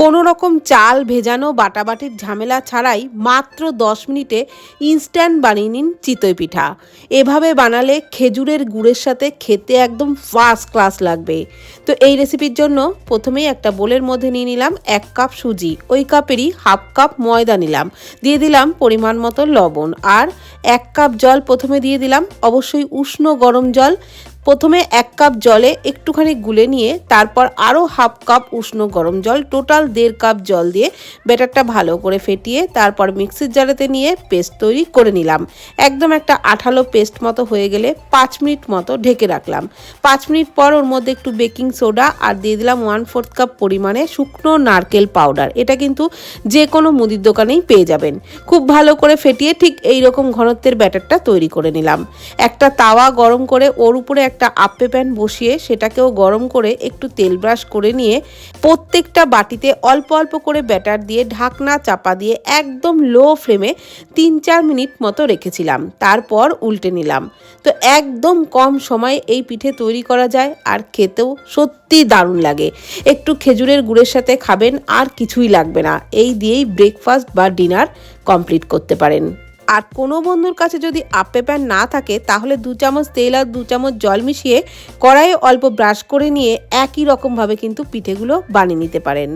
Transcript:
কোনো রকম চাল ভেজানো বাটাবাটির ঝামেলা ছাড়াই মাত্র দশ মিনিটে ইনস্ট্যান্ট বানিয়ে নিন চিতই পিঠা। এভাবে বানালে খেজুরের গুড়ের সাথে খেতে একদম ফার্স্ট ক্লাস লাগবে। তো এই রেসিপির জন্য প্রথমেই একটা বোলের মধ্যে নিয়ে নিলাম এক কাপ সুজি, ওই কাপেরই হাফ কাপ ময়দা নিলাম, দিয়ে দিলাম পরিমাণ মতো লবণ, আর এক কাপ জল প্রথমে দিয়ে দিলাম, অবশ্যই উষ্ণ গরম জল প্রথমে এক কাপ জলে একটুখানি গুলে নিয়ে তারপর আরও হাফ কাপ উষ্ণ গরম জল, টোটাল দেড় কাপ জল দিয়ে ব্যাটারটা ভালো করে ফেটিয়ে তারপর মিক্সির জারেতে নিয়ে পেস্ট তৈরি করে নিলাম। একদম একটা আঠালো পেস্ট মতো হয়ে গেলে পাঁচ মিনিট মতো ঢেকে রাখলাম। পাঁচ মিনিট পর ওর মধ্যে একটু বেকিং সোডা আর দিয়ে দিলাম ওয়ান ফোর্থ কাপ পরিমাণে শুকনো নারকেল পাউডার। এটা কিন্তু যে কোনো মুদির দোকানেই পেয়ে যাবেন। খুব ভালো করে ফেটিয়ে ঠিক এই রকম ঘনত্বের ব্যাটারটা তৈরি করে নিলাম। একটা তাওয়া গরম করে ওর উপরে একটা আপ্পে প্যান বসিয়ে সেটাকেও গরম করে একটু তেল ব্রাশ করে নিয়ে প্রত্যেকটা বাটিতে অল্প অল্প করে ব্যাটার দিয়ে ঢাকনা চাপা দিয়ে একদম লো ফ্লেমে তিন চার মিনিট মতো রেখেছিলাম। তারপর উল্টে নিলাম। তো একদম কম সময়ে এই পিঠে তৈরি করা যায় আর খেতেও সত্যি দারুণ লাগে। একটু খেজুরের গুড়ের সাথে খাবেন আর কিছুই লাগবে না। এই দিয়েই ব্রেকফাস্ট বা ডিনার কমপ্লিট করতে পারেন। আর কোনো বন্ধুর কাছে যদি আপে প্যান না থাকে, তাহলে দু চামচ তেল আর দু চামচ জল মিশিয়ে কড়াইয়ে অল্প ব্রাশ করে নিয়ে একই রকমভাবে কিন্তু পিঠেগুলো বানিয়ে নিতে পারেন।